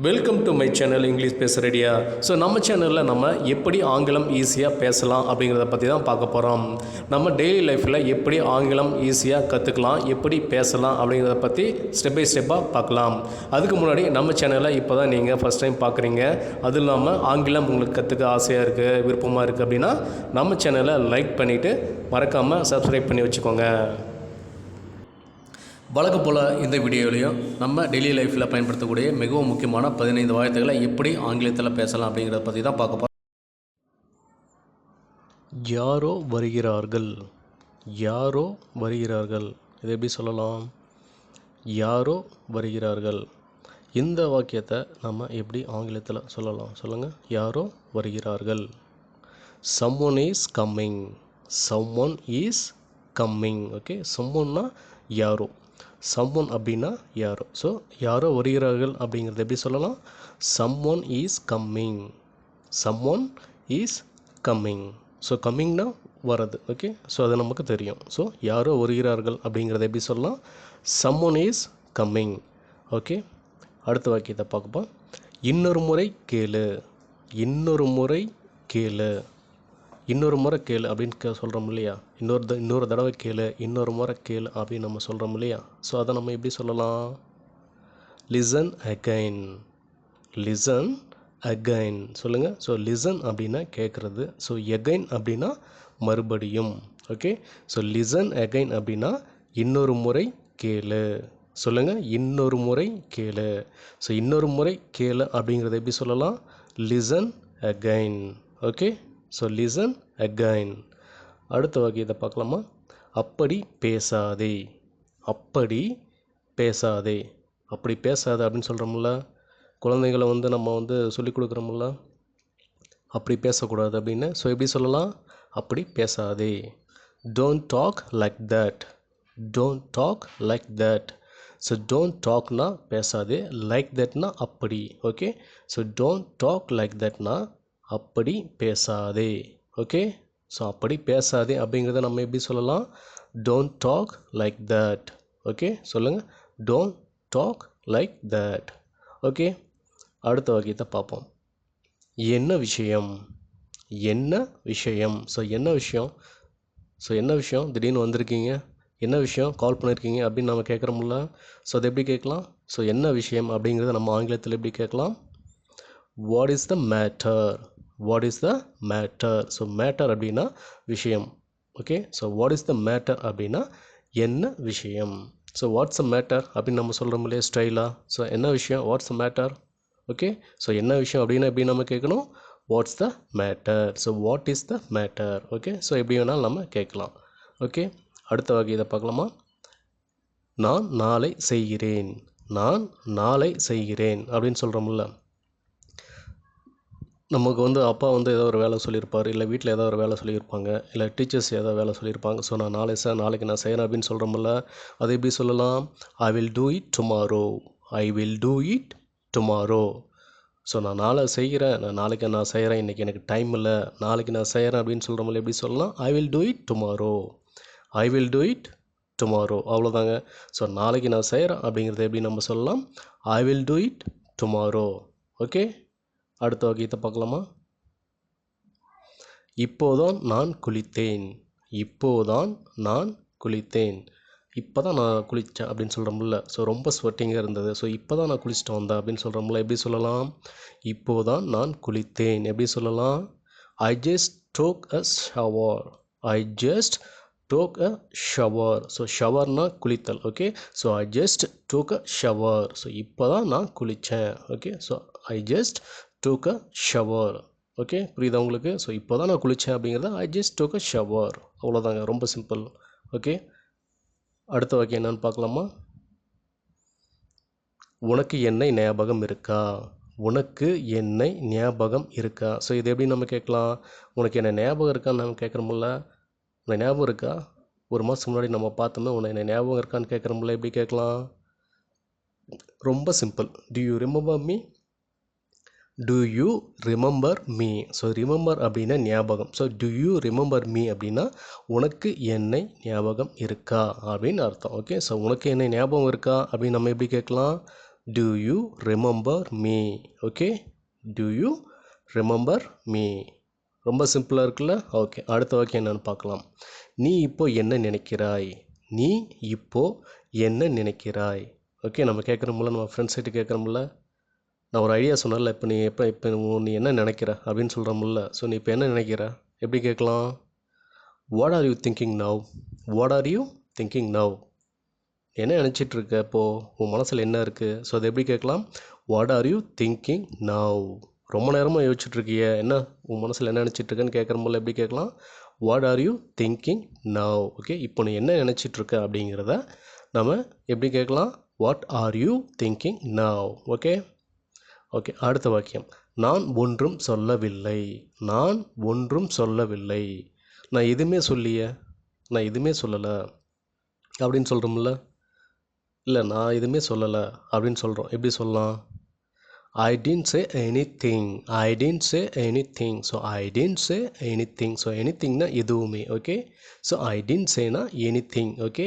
Welcome to my channel English பேச ரெடியா so நம்ம சேனலில் நம்ம எப்படி ஆங்கிலம் ஈஸியாக பேசலாம் அப்படிங்கிறத பற்றி தான் பார்க்க போகிறோம் நம்ம டெய்லி லைஃப்பில் எப்படி ஆங்கிலம் ஈஸியாக கற்றுக்கலாம் எப்படி பேசலாம் அப்படிங்கிறத பற்றி ஸ்டெப் பை ஸ்டெப்பாக பார்க்கலாம். அதுக்கு முன்னாடி நம்ம சேனலை இப்போ தான் நீங்கள் ஃபஸ்ட் டைம் பார்க்குறீங்க. அதுவும் இல்லாமல் ஆங்கிலம் உங்களுக்கு கற்றுக்க ஆசையாக இருக்குது விருப்பமாக இருக்குது அப்படின்னா நம்ம சேனலை லைக் பண்ணிவிட்டு மறக்காமல் சப்ஸ்கிரைப் பண்ணி வச்சுக்கோங்க. வழக்கு போல் இந்த வீடியோலையும் நம்ம டெய்லி லைஃப்பில் பயன்படுத்தக்கூடிய மிகவும் முக்கியமான பதினைந்து வார்த்தைகளை எப்படி ஆங்கிலத்தில் பேசலாம் அப்படிங்கிறத பற்றி தான் பார்க்க போகிறோம் யாரோ வருகிறார்கள். யாரோ வருகிறார்கள். இதை எப்படி சொல்லலாம்? யாரோ வருகிறார்கள். இந்த வாக்கியத்தை நம்ம எப்படி ஆங்கிலத்தில் சொல்லலாம்? சொல்லுங்கள் யாரோ வருகிறார்கள். Someone is coming someone is coming okay someoneனா யாரோ. Someone அப்படின்னா யாரோ. ஸோ யாரோ வருகிறார்கள் அப்படிங்கிறத எப்படி சொல்லலாம்? Someone is coming someone is coming so கம்மிங்னா வரது ஓகே ஸோ அது நமக்கு தெரியும். ஸோ யாரோ வருகிறார்கள் அப்படிங்கிறத எப்படி சொல்லலாம்? ஒன் இஸ் கம்மிங் ஓகே அடுத்த வாக்கியத்தை பார்க்கப்போம். இன்னொரு முறை கேளு. இன்னொரு முறை கேளு. இன்னொரு முறை கேளு அப்படின்னு கே சொல்கிறோம் இல்லையா? இன்னொரு த இன்னொரு தடவை கேளு இன்னொரு முறை கேளு அப்படின்னு நம்ம சொல்கிறோம் இல்லையா? ஸோ அதை நம்ம எப்படி சொல்லலாம்? லிசன் அகைன் லிசன் அகைன் சொல்லுங்கள் ஸோ லிசன் அப்படின்னா கேட்குறது ஸோ எகைன் அப்படின்னா மறுபடியும். ஓகே ஸோ லிசன் அகைன் அப்படின்னா இன்னொரு முறை கேளு. சொல்லுங்கள் இன்னொரு முறை கேளு. ஸோ இன்னொரு முறை கேளு அப்படிங்கிறத எப்படி சொல்லலாம்? Listen again okay so listen again அடுத்த வகையை பார்க்கலாமா? அப்படி பேசாதே. அப்படி பேசாதே. அப்படி பேசாதே அப்படின்னு சொல்கிறோம்ல குழந்தைகளை வந்து நம்ம வந்து சொல்லிக் கொடுக்குறோம்ல. அப்படி பேசக்கூடாது அப்படின்னு. ஸோ எப்படி சொல்லலாம்? அப்படி பேசாதே. Don't talk like that don't talk like that so don't டாக்னா பேசாதே. லைக் தட்னா அப்படி. Okay so don't talk like தட்னா அப்படி பேசாதே. ஓகே ஸோ அப்படி பேசாதே அப்படிங்கிறத நம்ம எப்படி சொல்லலாம்? Don't talk like that okay சொல்லுங்கள் don't talk like that okay அடுத்த வாக்கியத்தை பார்ப்போம். என்ன விஷயம்? என்ன விஷயம்? ஸோ என்ன விஷயம்? ஸோ என்ன விஷயம்? திடீர்னு வந்திருக்கீங்க. என்ன விஷயம்? கால் பண்ணியிருக்கீங்க அப்படின்னு நம்ம கேட்குறோம்ல. ஸோ அதை எப்படி கேட்கலாம்? ஸோ என்ன விஷயம் அப்படிங்கிறத நம்ம ஆங்கிலத்தில் எப்படி கேட்கலாம்? What is the matter what is the matter so matter அப்படின்னா விஷயம். Okay so what is the matter அப்படின்னா என்ன விஷயம்? ஸோ வாட்ஸ் அ மேட்டர் அப்படின்னு நம்ம சொல்கிறோம் இல்லையா? ஸ்டைலாக ஸோ என்ன விஷயம்? What's a matter okay so என்ன விஷயம் அப்படின்னு எப்படி நம்ம கேட்கணும்? What's the matter so what is the matter okay so எப்படி வேணாலும் நம்ம கேட்கலாம். ஓகே அடுத்த வகை இதை பார்க்கலாமா? நான் நாளை செய்கிறேன். நான் நாளை செய்கிறேன் அப்படின்னு சொல்கிறோம்ல நமக்கு வந்து அப்பா வந்து ஏதோ ஒரு வேலை சொல்லியிருப்பார் இல்லை வீட்டில் ஏதோ ஒரு வேலை சொல்லியிருப்பாங்க இல்லை டீச்சர்ஸ் ஏதோ வேலை சொல்லியிருப்பாங்க. ஸோ நான் நாளை சார் நாளைக்கு நான் செய்கிறேன் அப்படின்னு சொல்கிறோம்ல அதை எப்படி சொல்லலாம்? I will do it tomorrow I will do it tomorrow so நான் நாளை செய்கிறேன் நான் நாளைக்கு நான் செய்கிறேன் இன்றைக்கி எனக்கு டைம் இல்லை நாளைக்கு நான் செய்கிறேன் அப்படின்னு சொல்கிறோம்ல எப்படி சொல்லலாம்? I will do it tomorrow I will do it tomorrow அவ்வளோதாங்க ஸோ நாளைக்கு நான் செய்கிறேன் அப்படிங்கிறத எப்படி நம்ம சொல்லலாம்? I will do it tomorrow okay அடுத்த வகையத்தை பார்க்கலாமா? இப்போதான் நான் குளித்தேன். இப்போதான் நான் குளித்தேன். இப்போ தான் நான் குளித்தேன் அப்படின்னு சொல்கிறோம்ல ஸோ ரொம்ப ஸ்வெட்டிங்காக இருந்தது. ஸோ இப்போ தான் நான் குளிச்சுட்டு வந்தேன் அப்படின்னு சொல்கிறோம்ல எப்படி சொல்லலாம்? இப்போதான் நான் குளித்தேன். எப்படி சொல்லலாம்? I just took a shower I just took a shower so ஷவர்னா குளித்தல். Okay so I just took a shower so இப்போ தான் நான் குளித்தேன் okay so I just took a shower okay புரியுதா உங்களுக்கு? ஸோ இப்போ தான் நான் குளித்தேன் அப்படிங்கிறத I just took a shower அவ்வளோதாங்க ரொம்ப சிம்பிள் ஓகே அடுத்த வாக்கியம் என்னன்னு பார்க்கலாமா? உனக்கு என்னை ஞாபகம் இருக்கா? உனக்கு என்னை ஞாபகம் இருக்கா? ஸோ இது எப்படி நம்ம கேட்கலாம்? உனக்கு என்ன ஞாபகம் இருக்கான்னு நம்ம கேட்குறோம்ல. உன்னை ஞாபகம் இருக்கா? ஒரு மாதத்துக்கு முன்னாடி நம்ம பார்த்தோமே உனக்கு என்ன ஞாபகம் இருக்கான்னு கேட்குறோம்ல. எப்படி கேட்கலாம்? ரொம்ப simple do you remember me do you remember me so remember அப்படின்னா ஞாபகம். So do you remember me அப்படின்னா உனக்கு என்னை ஞாபகம் இருக்கா? அப்படின்னு அர்த்தம். ஓகே ஸோ உனக்கு என்னை ஞாபகம் இருக்கா? அப்படின்னு நம்ம எப்படி கேட்கலாம்? Do you remember me okay do you remember me ரொம்ப சிம்பிளாக இருக்குல்ல? ஓகே அடுத்த வாக்கியம் என்னென்னு பார்க்கலாம். நீ இப்போ என்ன நினைக்கிறாய்? நீ இப்போ என்ன நினைக்கிறாய்? ஓகே நம்ம கேட்குறோம்ல நம்ம ஃப்ரெண்ட்ஸ் கிட்ட கேட்குறோம்ல. நான் ஒரு ஐடியா சொன்னேன்ல இப்போ நீ எப்போ இப்போ நீ என்ன நினைக்கிற அப்படின்னு சொல்கிறோம்ல ஸோ நீ இப்போ என்ன நினைக்கிற? எப்படி கேட்கலாம்? What are you thinking now what are you thinking now என்ன நினச்சிட்ருக்க இப்போது உன் மனசில் என்ன இருக்குது ஸோ அதை எப்படி கேட்கலாம்? What are you thinking now ரொம்ப நேரமாக யோசிச்சுட்ருக்கிய என்ன? உன் மனசில் என்ன நினச்சிட்ருக்கேன்னு கேட்குற கேட்குறம்போல எப்படி கேட்கலாம்? What are you thinking now okay இப்போ நீ என்ன நினச்சிட்டு இருக்க அப்படிங்கிறத நம்ம எப்படி கேட்கலாம்? What are you thinking now okay okay அடுத்த வாக்கியம். நான் ஒன்றும் சொல்லவில்லை. நான் ஒன்றும் சொல்லவில்லை. நான் எதுவுமே சொல்லியே நான் எதுவுமே சொல்லலை அப்படின்னு சொல்கிறோம்ல இல்லை நான் எதுவுமே சொல்லலை அப்படின்னு சொல்கிறோம் எப்படி சொல்லலாம்? I don't say anything I don't say anything so I don't say anything so any திங்னா எதுவுமே ஓகே ஸோ ஐ டென்ட் சேனா எனி திங் ஓகே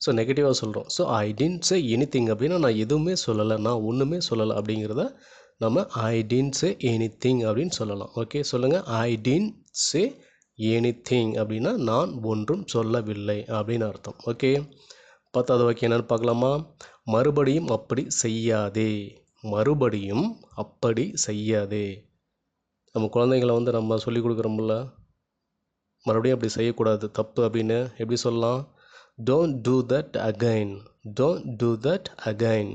ஸோ நெகட்டிவாக சொல்கிறோம் so I don't say anything அப்படின்னா நான் எதுவுமே சொல்லலை. நான் ஒன்றுமே சொல்லலை அப்படிங்கிறத நம்ம I tin say anything அப்படின்னு சொல்லலாம். ஓகே சொல்லுங்கள் I tin say anything அப்படின்னா நான் ஒன்றும் சொல்லவில்லை அப்படின்னு அர்த்தம். ஓகே பத்தாவது வாக்கியம் என்னென்னு பார்க்கலாமா? மறுபடியும் அப்படி செய்யாதே. மறுபடியும் அப்படி செய்யாதே. நம்ம குழந்தைங்கள வந்து நம்ம சொல்லிக் கொடுக்குறோம்ல மறுபடியும் அப்படி செய்யக்கூடாது தப்பு அப்படின்னு எப்படி சொல்லலாம்? Don't do that again don't do that again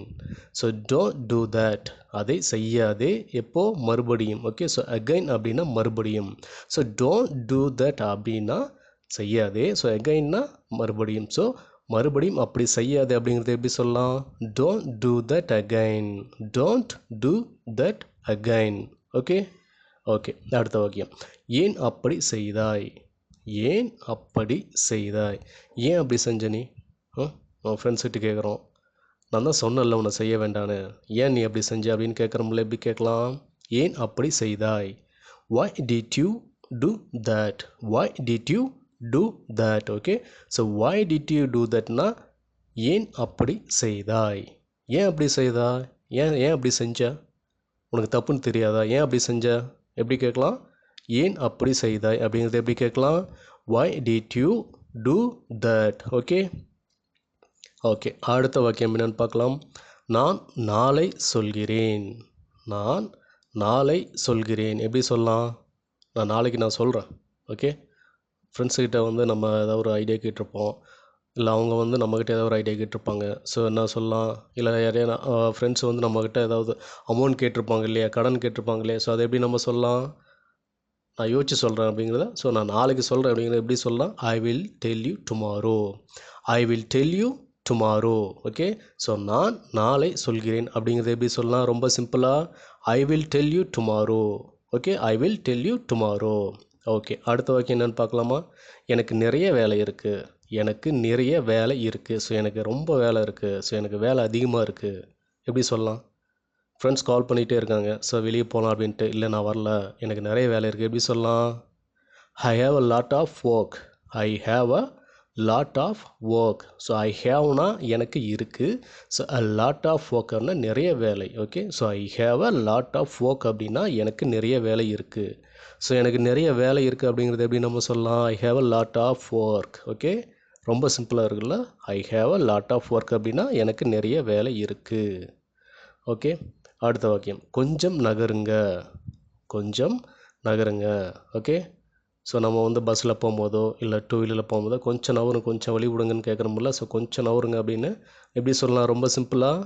so don't do that அதை செய்யாதே. எப்போ? மறுபடியும். ஓகே ஸோ அகைன் அப்படின்னா மறுபடியும். ஸோ டோன்ட் டூ தட் அப்படின்னா செய்யாதே. ஸோ அகைன்னா மறுபடியும். ஸோ மறுபடியும் அப்படி செய்யாதே அப்படிங்கிறது எப்படி சொல்லலாம்? Don't do that again don't do that again okay okay அடுத்த வாக்கியம். ஏன் அப்படி செய்தாய்? ஏன் அப்படி செய்தாய்? ஏன் அப்படி செஞ்ச நீ? உன் ஃப்ரெண்ட்ஸ்கிட்ட கேட்குறோம் நான் தான் சொன்னல உன்னை செய்ய வேண்டான்னு. ஏன் நீ அப்படி செஞ்ச அப்படின்னு கேட்குறோம்ல எப்படி கேட்கலாம்? ஏன் அப்படி செய்தாய்? Why did you do that why did you do that okay so why did you do தட்னா ஏன் அப்படி செய்தாய்? ஏன் அப்படி செய்தாய்? ஏன் ஏன் அப்படி செஞ்ச? உனக்கு தப்புன்னு தெரியாதா? ஏன் அப்படி செஞ்ச? எப்படி கேட்கலாம்? ஏன் அப்படி செய்தாய்? அப்படிங்கிறது எப்படி கேட்கலாம்? Why did you do that okay okay அடுத்த வாக்கியம் என்னென்னு பார்க்கலாம். நான் நாளை சொல்கிறேன். நான் நாளை சொல்கிறேன். எப்படி சொல்லலாம்? நான் நாளைக்கு நான் சொல்கிறேன் ஓகே? ஃப்ரெண்ட்ஸுக்கிட்ட வந்து நம்ம ஏதாவது ஒரு ஐடியா கேட்டிருப்போம். இல்லை அவங்க வந்து நம்மக்கிட்ட ஏதாவது ஒரு ஐடியா கேட்டிருப்பாங்க. ஸோ என்ன சொல்லலாம்? இல்லை யாரையா ஃப்ரெண்ட்ஸ் வந்து நம்மக்கிட்ட ஏதாவது அமௌண்ட் கேட்டிருப்பாங்க இல்லையா? கடன் கேட்டிருப்பாங்க இல்லையா? ஸோ அதை எப்படி நம்ம சொல்லலாம்? நான் யோசிச்சு சொல்கிறேன் அப்படிங்கிறத. ஸோ நான் நாளைக்கு சொல்கிறேன் அப்படிங்கிறத எப்படி சொல்லலாம்? I will tell you tomorrow I will tell you tomorrow okay so நான் நாளை சொல்கிறேன். அப்படிங்கிறத எப்படி சொல்லலாம்? ரொம்ப சிம்பிளாக I will tell you tomorrow okay I will tell you tomorrow okay அடுத்த வாக்கியம் என்னென்னு பார்க்கலாமா? எனக்கு நிறைய வேலை இருக்குது எனக்கு நிறைய வேலை இருக்குது ஸோ எனக்கு ரொம்ப வேலை இருக்குது ஸோ எனக்கு வேலை அதிகமாக இருக்குது எப்படி சொல்லலாம்? ஃப்ரெண்ட்ஸ் கால் பண்ணிகிட்டே இருக்காங்க. ஸோ வெளியே போகலாம் அப்படின்ட்டு. இல்லை நான் வரல. எனக்கு நிறைய வேலை இருக்குது எப்படி சொல்லலாம்? I have a lot of work I have a lot of work so I ஹேவ்னா எனக்கு இருக்குது ஸோ அ லாட் ஆஃப் ஒர்க்னா நிறைய வேலை. Okay so I have a lot of work அப்படின்னா எனக்கு நிறைய வேலை இருக்குது ஸோ எனக்கு நிறைய வேலை இருக்குது அப்படிங்கிறது எப்படி நம்ம சொல்லலாம்? I have a lot of work okay ரொம்ப சிம்பிளாக இருக்குல்ல? I have a lot of work அப்படின்னா எனக்கு நிறைய வேலை இருக்குது ஓகே அடுத்த வாக்கியம். கொஞ்சம் நகருங்க. கொஞ்சம் நகருங்க. ஓகே ஸோ நம்ம வந்து பஸ்ஸில் போகும்போதோ இல்லை டூ வீலரில் போகும்போதோ கொஞ்சம் நவருங்க கொஞ்சம் வழி விடுங்கன்னு கேட்குறோம்ல ஸோ கொஞ்சம் நவருங்க அப்படின்னு எப்படி சொல்லலாம்? ரொம்ப சிம்பிளாக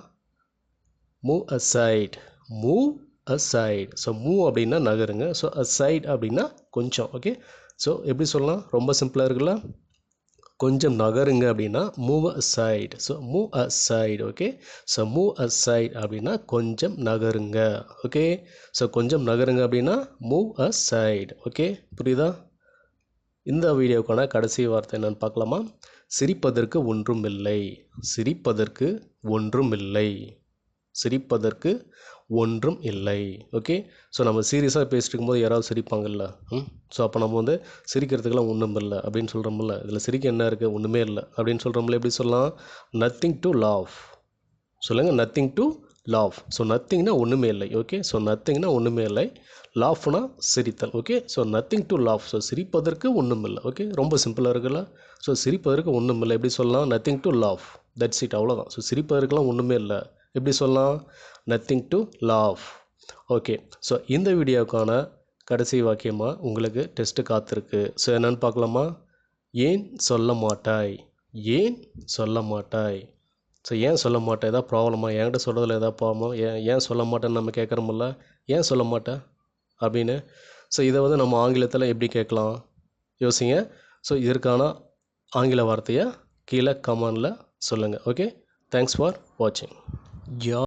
move aside move aside so move அப்படின்னா நகருங்க. ஸோ அ சைட் அப்படின்னா கொஞ்சம் ஓகே ஸோ எப்படி சொல்லலாம்? ரொம்ப சிம்பிளாக இருக்குல்ல? கொஞ்சம் நகருங்க அப்படின்னா move aside so move aside okay so move aside அப்படின்னா கொஞ்சம் நகருங்க ஓகே ஸோ கொஞ்சம் நகருங்க அப்படின்னா மூவ் அ சைடு ஓகே புரியுதா? இந்த வீடியோக்கான கடைசி வார்த்தை என்னென்னு பார்க்கலாமா? சிரிப்பதற்கு ஒன்றும் இல்லை சிரிப்பதற்கு ஒன்றும் இல்லை சிரிப்பதற்கு ஒன்றும் இல்லை. ஓகே ஸோ நம்ம சீரியஸாக பேசிட்டு இருக்கும்போது யாராவது சிரிப்பாங்கல்ல? ம்? ஸோ அப்போ நம்ம வந்து சிரிக்கிறதுக்கெல்லாம் ஒன்றும் இல்லை அப்படின்னு சொல்கிறோம்ல இதில் சிரிக்க என்ன இருக்குது ஒன்றுமே இல்லை அப்படின்னு சொல்கிறோம்ல எப்படி சொல்லலாம்? நத்திங் டு லாஃப் சொல்லுங்கள் நத்திங் டு லாஃப் ஸோ நத்திங்னா ஒன்றுமே இல்லை. ஓகே ஸோ நத்திங்னா ஒன்றுமே இல்லை. லாஃப்னா சிரித்தல். Okay so nothing to laugh so சிரிப்பதற்கு ஒன்றும் இல்லை. ஓகே ரொம்ப சிம்பிளாக இருக்குல்ல? ஸோ சிரிப்பதற்கு ஒன்றும் இல்லை. எப்படி சொல்லலாம்? Nothing to laugh that's it அவ்வளோதான் ஸோ சிரிப்பதற்கெலாம் ஒன்றுமே இல்லை. எப்படி சொல்லலாம்? Nothing to laugh okay so இந்த வீடியோவுக்கான கடைசி வாக்கியமாக உங்களுக்கு டெஸ்ட்டு காத்திருக்கு. ஸோ என்னென்னு பார்க்கலாமா? ஏன் சொல்ல மாட்டாய்? ஏன் சொல்ல மாட்டாய்? ஸோ ஏன் சொல்ல மாட்டேன் ஏதாவது ப்ராப்ளமா என்கிட்ட சொல்கிறதுல ஏதாவது ப்ராப்ளம் ஏன் ஏன் சொல்ல மாட்டேன்னு நம்ம கேட்குறோமில்ல ஏன் சொல்ல மாட்டேன் அப்படின்னு. ஸோ இதை வந்து நம்ம ஆங்கிலத்தில் எப்படி கேட்கலாம்? யோசிங்க. ஸோ இதற்கான ஆங்கில வார்த்தையை கீழே கமெண்டில் சொல்லுங்கள் ஓகே தேங்க்ஸ் ஃபார் வாட்சிங் யா